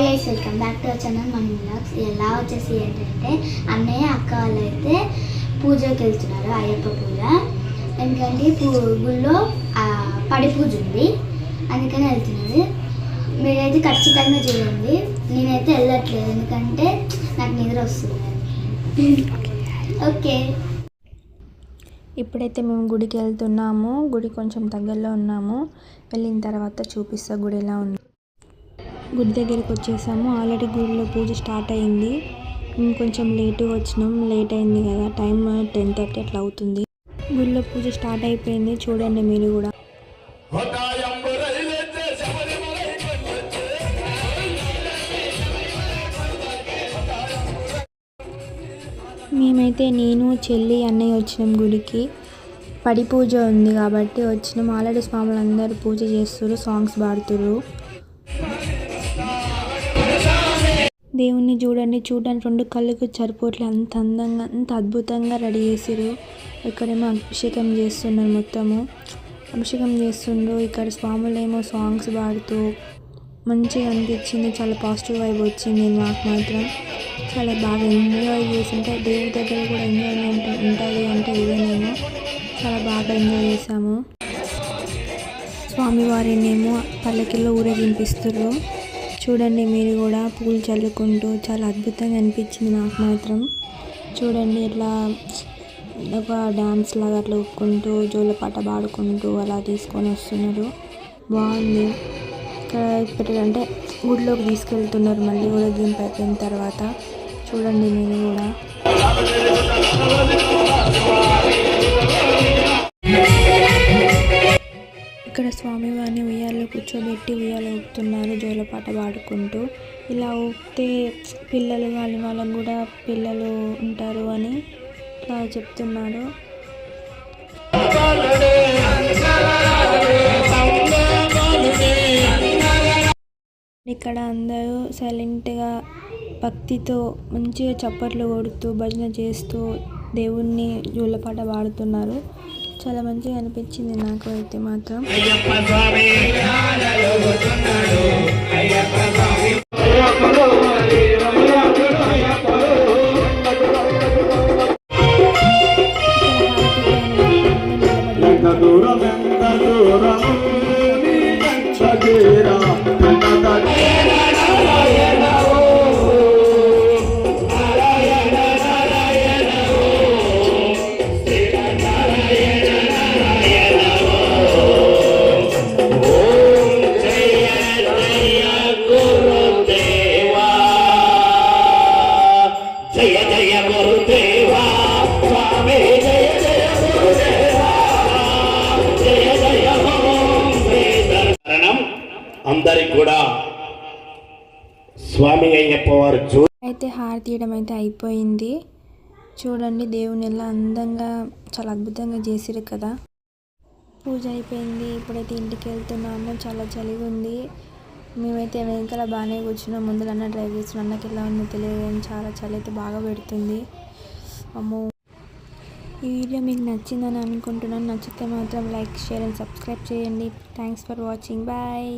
Hi guys welcome back to our channel vlogs ఎలా వచ్చేసి ఏంటంటే అన్నయ్య అక్క వాళ్ళు అయితే పూజకి వెళ్తున్నారు అయ్యప్ప పూజ. ఎందుకంటే పూ గుళ్ళో పడి పూజ ఉంది. అందుకని వెళ్తున్నారు. మీరైతే ఖచ్చితంగా చూడండి. నేనైతే వెళ్ళట్లేదు ఎందుకంటే నాకు నిద్ర వస్తుంది. ఓకే. ఇప్పుడైతే మేము గుడికి వెళ్తున్నాము. గుడి కొంచెం దగ్గరలో ఉన్నాము. వెళ్ళిన తర్వాత చూపిస్తా గుడి ఎలా ఉంది. గుడి దగ్గరికి వచ్చేసాము. ఆల్రెడీ గుడిలో పూజ స్టార్ట్ అయింది. కొంచెం లేటుగా వచ్చినాం. లేట్ అయింది కదా. టైం టెన్ థర్టీ అట్లా అవుతుంది. గుడిలో పూజ స్టార్ట్ అయిపోయింది. చూడండి మీరు కూడా. మేమైతే నేను చెల్లి అన్నయ్య వచ్చినాం గుడికి. పడి పూజ ఉంది కాబట్టి వచ్చినాం. ఆల్రెడీ స్వాములు అందరూ పూజ చేస్తున్నారు సాంగ్స్ పాడుతున్నారు దేవుణ్ణి చూడండి. చూడడానికి రెండు కళ్ళకు సరిపోట్లే. అంత అందంగా అంత అద్భుతంగా రెడీ చేసిరు ఇక్కడేమో అభిషేకం చేస్తున్నారు మొత్తము. అభిషేకం చేస్తుండ్రు. ఇక్కడ స్వాములు ఏమో సాంగ్స్ పాడుతూ మంచిగా అనిపించింది. చాలా పాజిటివ్ వైబ్ వచ్చింది నాకు మాత్రం. చాలా బాగా ఎంజాయ్ చేసింటే దేవుడి దగ్గర కూడా ఎంజాయ్మెంట్ ఉంటుంది అంటే ఇదేనేమో చాలా బాగా ఎంజాయ్ చేసాము స్వామివారినేమో పల్లకిలో ఊరేగింపిస్తున్నారు చూడండి మీరు కూడా పూలు చల్లుకుంటూ చాలా అద్భుతంగా అనిపించింది నాకు మాత్రం. చూడండి ఇట్లా ఒక డ్యాన్స్ లాగా అట్లా ఊపుకుంటూ జోలపాట పాడుకుంటూ అలా తీసుకొని వస్తున్నారు. బాగుంది. ఇక్కడ ఇప్పుడు అంటే గుడిలోకి తీసుకెళ్తున్నారు మళ్ళీ ఊరేగింపు అయిపోయిన తర్వాత. చూడండి నేను కూడా. ఇక్కడ స్వామివారిని ఉయ్యాల్లో కూర్చోబెట్టి ఉయ్యాల ఊపుతున్నారు జోలపాట పాడుకుంటూ. ఇలా ఊపితే పిల్లలు వాళ్ళ వాళ్ళకు కూడా పిల్లలు ఉంటారు అని ఇట్లా చెప్తున్నారు. ఇక్కడ అందరూ సైలెంట్గా భక్తితో మంచిగా చప్పట్లు కొడుతూ భజన చేస్తూ దేవుణ్ణి జోలపాట పాడుతున్నారు. చాలా మంచిగా అనిపించింది నాకు అయితే మాత్రం. దూరం ఎంత దూరం. అందరికి కూడా స్వామి అయ్యప్ప వారు అయితే హారతి తీయడం అయితే అయిపోయింది. చూడండి దేవుని ఎలా అందంగా చాలా అద్భుతంగా చేసిరు కదా. పూజ అయిపోయింది. ఇప్పుడైతే ఇంటికి వెళ్తున్నాము. చాలా చలిగా ఉంది. మేమైతే వెనకాల బాగానే కూర్చున్నాం. ముందర అన్న డ్రైవ్ చేస్తున్నాం అన్నకి ఎలా ఉందో తెలియదు కానీ చాలా చలి అయితే బాగా పెడుతుంది. అమ్మో. ఈ వీడియో మీకు నచ్చిందని అనుకుంటున్నాను. నచ్చితే మాత్రం లైక్ షేర్ అండ్ సబ్స్క్రైబ్ చేయండి. Thanks for watching bye